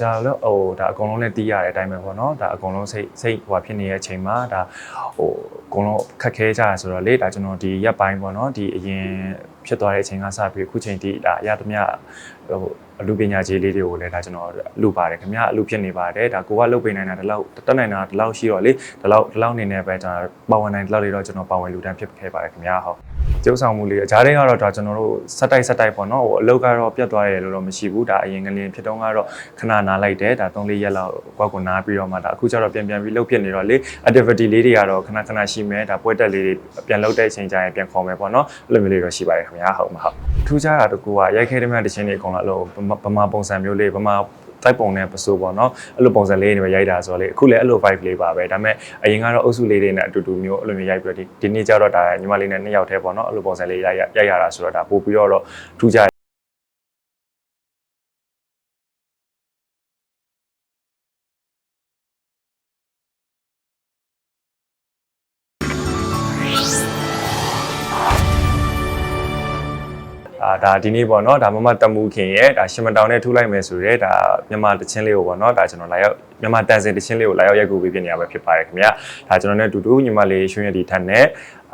ကြတော့ဟိုဒါအကုန်လုံးလည်းတီးရတဲ့အတိုင်းပဲပေါ့နော်ဒါအကုန်လုံးစိတ်စိတ်ဟိုဖြစ်နေတဲ့အချိန်မှာဒါဟိုအကုန်လုံးခက်ခဲကြရဆိုတော့လေဒါကျွန်တော်ဒီရက်ပိုင်းပေါ့နော်ဒီအရင်ဖြစ်သွားတဲ့အချိန်ကစပြီးအခုချိန်ထိဒါအရသမျှဟိုအလူပညာကြီးလေးတွေကိုလည်းဒါကျွန်တော်လူပါတယ်ခင်ဗျာအလူဖြစ်နေပါတယ်ဒါကိုကလုတ်ပိန်နိုင်တာဒီလောက်တက်နိုင်တာဒီလောက်ရှိတော့လေဒီလောက်ဒီလောက်နေနေပဲကျွန်တော်ပါဝင်နိုင်ဒီလောက်လေးတော့ကျွန်တော်ပါဝင်လူတန်းဖြစ်ခဲ့ပါတယ်ခင်ဗျာဟုတ် ကျုပ်ဆောင်မှုလေးအကြားထဲကတော့ဒါကျွန်တော်တို့စက်တိုက်စက်တိုက်ပေါ့နော်ဟိုအလုတ်ကတော့ပြတ်သွားရတယ်လို့တော့မရှိဘူးဒါအရင်ကလေးဖြစ်တော့ကတော့ခဏနားလိုက်တယ်ဒါ3လေးရက်လောက်ကွက်ကိုနားပြီးတော့မှဒါအခုကျတော့ပြန်ပြန်ပြီးလုတ်ဖြစ်နေတော့လေ activity လေးတွေကတော့ခဏခဏရှိမယ်ဒါပွဲတက်လေးတွေပြန်လုတ်တဲ့အချိန်ကျရင်ပြန်ခေါ်မယ်ပေါ့နော်အဲ့လိုမျိုးလေးတော့ရှိပါတယ်ခင်ဗျာဟုတ်မှာဟုတ်ထူးခြားတာတကူကရိုက်ခဲတဲ့မြတ်တခြင်းတွေအကုန်လုံးအဲ့လိုဗမာပုံစံမျိုးလေးဗမာ တိုက်ပုံနဲ့ပစိုးပေါ့နော်အဲ့လိုပုံစံလေးတွေပဲရိုက်တာဆိုတော့လေအခုလည်းအဲ့လို vibe လေးပါပဲဒါပေမဲ့အရင်ကတော့အုပ်စုလေးတွေနဲ့အတူတူမျိုးအဲ့လိုမျိုးရိုက်ပြီးတော့ဒီဒီနေ့ကျတော့ဒါညီမလေးနဲ့နှစ်ယောက်တည်းပေါ့နော်အဲ့လိုပုံစံလေးရိုက်ရိုက်ရတာဆိုတော့ဒါပို့ပြီးတော့ထူးခြား အာဒါဒီနေ့ပေါ့နော်ဒါမမတမှုခင်ရဲ့ဒါရှင်မတောင်နဲ့ထူလိုက်မယ်ဆိုရဲဒါမြန်မာတချင်းလေးကိုပေါ့နော်ဒါကျွန်တော်လာရောက် မြန်မာတန်စင်တချင်းလေးကိုလာရောက်ရိုက်ကူပေးပြနေရပဲဖြစ်ပါတယ်ခင်ဗျာဒါကျွန်တော်နဲ့အတူတူညီမလေးရွှေရည်ဒီထက်နဲ့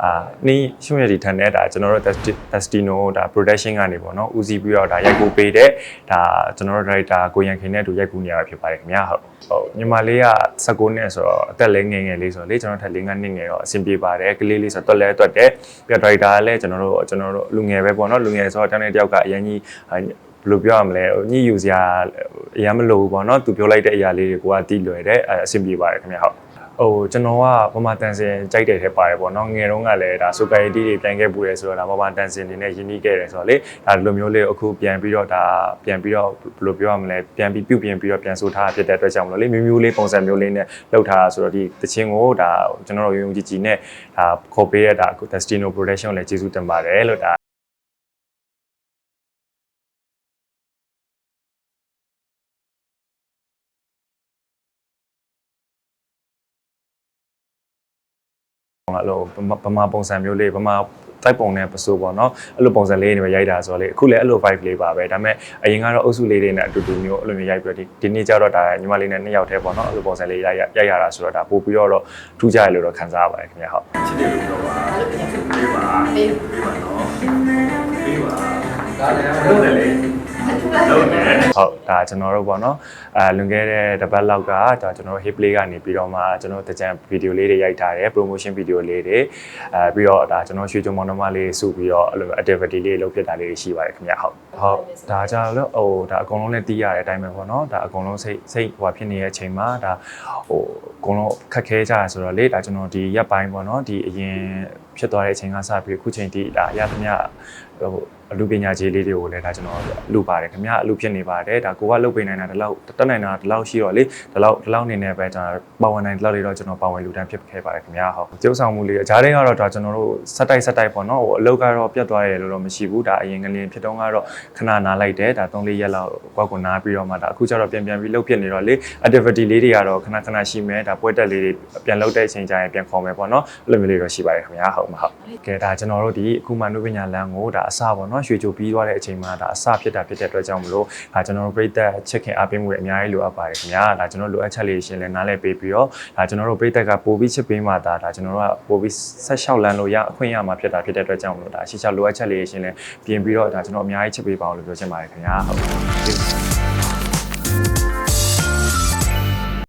အာနီးရွှေရည်ဒီထက်နဲ့ဒါကျွန်တော်တို့ Destino ဒါ production ကနေပေါ့နော်ဦးစီးပြီးတော့ဒါရိုက်ကူပေးတဲ့ဒါကျွန်တော်တို့ director ကိုရန်ခင်နဲ့အတူရိုက်ကူနေရပဲဖြစ်ပါတယ်ခင်ဗျာဟုတ်ဟုတ်ညီမလေးက19နှစ်ဆိုတော့အသက်လည်းငယ်ငယ်လေးဆိုတော့လေကျွန်တော်ထက်လေးငယ်နှစ်ငယ်တော့အဆင်ပြေပါတယ်ကလေးလေးဆိုတော့တွက်လဲတွက်တယ်ပြီးတော့ director ကလည်းကျွန်တော်တို့ကျွန်တော်တို့လူငယ်ပဲပေါ့နော်လူငယ်ဆိုတော့တန်းတဲ့တယောက်ကအရင်ကြီး ဘယ်လိုပြောရမလဲညှိယူစရာအရင်မလိုဘူးပေါ့နော်သူပြောလိုက်တဲ့အရာလေးတွေကိုကတီးလွယ်တယ်အဲအဆင်ပြေပါတယ်ခင်ဗျာဟုတ်ဟိုကျွန်တော်ကမမတန်စင်ကြိုက်တဲ့ထဲပါတယ်ပေါ့နော်ငယ်တုန်းကလည်းဒါဆိုကရီတီတွေပြန်ခဲ့ပူတယ်ဆိုတော့ဒါမမတန်စင်တွေနဲ့ယဉ်နီးခဲ့တယ်ဆိုတော့လေဒါဒီလိုမျိုးလေးအခုပြန်ပြီးတော့ဒါပြန်ပြီးတော့ဘယ်လိုပြောရမလဲပြန်ပြီးပြုတ်ပြင်ပြီးတော့ပြန်ဆိုထားဖြစ်တဲ့အတွက်ကြောင့်မလို့လေမျိုးမျိုးလေးပုံစံမျိုးလေးနဲ့လောက်ထားတာဆိုတော့ဒီတချင်းကိုဒါကျွန်တော်တို့ယုံယုံကြည်ကြည်နဲ့ဒါခေါ်ပေးရတာ Destino Production လည်းကျေးဇူးတင်ပါတယ်လို့ဒါ အဲ့လိုဗမာပုံစံမျိုးလေးဗမာတိုက်ပုံနဲ့ပစိုးပေါ့နော်အဲ့လိုပုံစံလေးတွေပဲရိုက်တာဆိုတော့လေအခုလည်းအဲ့လို vibe လေးပါပဲဒါပေမဲ့အရင်ကတော့အုပ်စုလေးတွေနဲ့အတူတူမျိုးအဲ့လိုမျိုးရိုက်ပြီးတော့ဒီနေ့ကျတော့ဒါညီမလေးနဲ့နှစ်ယောက်တည်းပေါ့နော်အဲ့လိုပုံစံလေးရိုက်ရိုက်ရတာဆိုတော့ဒါပို့ပြီးတော့ထူးခြားရလို့တော့ခံစားရပါတယ်ခင်ဗျာဟုတ်ချစ်တယ်လို့ပြောပါပေးပါပေးပါနော်ပေးပါဒါလည်းလုံးတယ်လေ လုံးတယ်ဟုတ်ဒါကျွန်တော်တို့ပေါ့နော်အဲလွန်ခဲ့တဲ့တစ်ပတ်လောက်ကဒါကျွန်တော်တို့ hip play ကနေပြီးတော့မှကျွန်တော်တို့တကြံဗီဒီယိုလေးတွေရိုက်ထားတယ် promotion ဗီဒီယိုလေးတွေအဲပြီးတော့ဒါကျွန်တော်ရွှေချုံမောင်နှမလေးစုပြီးတော့အဲ့လို activity လေးလုပ်ဖြစ်တာလေးရှိပါတယ်ခင်ဗျဟုတ်ဟုတ်ဒါကြတော့ဟိုဒါအကုန်လုံးလည်းတီးရတဲ့အတိုင်းပဲပေါ့နော်ဒါအကုန်လုံးစိတ်စိတ်ဟိုဖြစ်နေတဲ့အချိန်မှာဒါဟိုအကုန်လုံးခက်ခဲကြရဆိုတော့လေဒါကျွန်တော်ဒီရက်ပိုင်းပေါ့နော်ဒီအရင် ဖြစ်သွားတဲ့အချိန်ကစပြီးအခုချိန်ထိဒါအရသမျှဟိုအလူပညာကြီးလေးတွေကိုလည်းဒါကျွန်တော်လူပါတယ်ခင်ဗျာအလူဖြစ်နေပါတယ်ဒါကိုကလုတ်ပိန်နိုင်တာဒီလောက်တက်နိုင်တာဒီလောက်ရှိတော့လေဒီလောက်ဒီလောက်နေနေပဲကျွန်တော်ပါဝင်နိုင်ဒီလောက်လေးတော့ကျွန်တော်ပါဝင်လူတန်းဖြစ်ခဲ့ပါတယ်ခင်ဗျာဟုတ်ကျုပ်ဆောင်မှုလေးအကြားထဲကတော့ဒါကျွန်တော်တို့စက်တိုက်စက်တိုက်ပေါ့နော်ဟိုအလုတ်ကတော့ပြတ်သွားရတယ်လို့တော့မရှိဘူးဒါအရင်ကလေးဖြစ်တော့ကတော့ခဏနားလိုက်တယ်ဒါ3လေးရက်လောက်ကွက်ကိုနားပြီးတော့မှဒါအခုကျတော့ပြန်ပြန်ပြီးလုတ်ဖြစ်နေတော့လေ activity လေးတွေကတော့ခဏခဏရှိမယ်ဒါပွဲတက်လေးတွေပြန်လုတ်တဲ့အချိန်ကျရင်ပြန်ခေါ်မယ်ပေါ့နော်အဲ့လိုမျိုးလေးတော့ရှိပါတယ်ခင်ဗျာဟုတ်မှာဟုတ်ကဲဒါကျွန်တော်တို့ဒီအခုမှနုပညာလမ်းကိုဒါအစပေါ့နော်ရွှေချိုပြီးသွားတဲ့အချိန်မှာဒါအစဖြစ်တာဖြစ်တဲ့အတွက်ကြောင့်မလို့ဒါကျွန်တော်တို့ပြည်သက်ချစ်ခင်အားပေးမှုတွေအများကြီးလိုအပ်ပါတယ်ခင်ဗျာဒါကျွန်တော်လိုအပ်ချက်လေးရှင်လည်းနားလည်ပေးပြီးတော့ဒါကျွန်တော်တို့ပြည်သက်ကပို့ပြီးချစ်ပေးမှဒါဒါကျွန်တော်တို့ကပို့ပြီးဆက်လျှောက်လန်းလို့ရအခွင့်ရမှာဖြစ်တာဖြစ်တဲ့အတွက်ကြောင့်မလို့ဒါရှေ့လျှောက်လိုအပ်ချက်လေးရှင်လည်းပြင်ပြီးတော့ဒါကျွန်တော်အများကြီးချစ်ပေးပါအောင်လို့ပြောချင်ပါတယ်ခင်ဗျာဟုတ်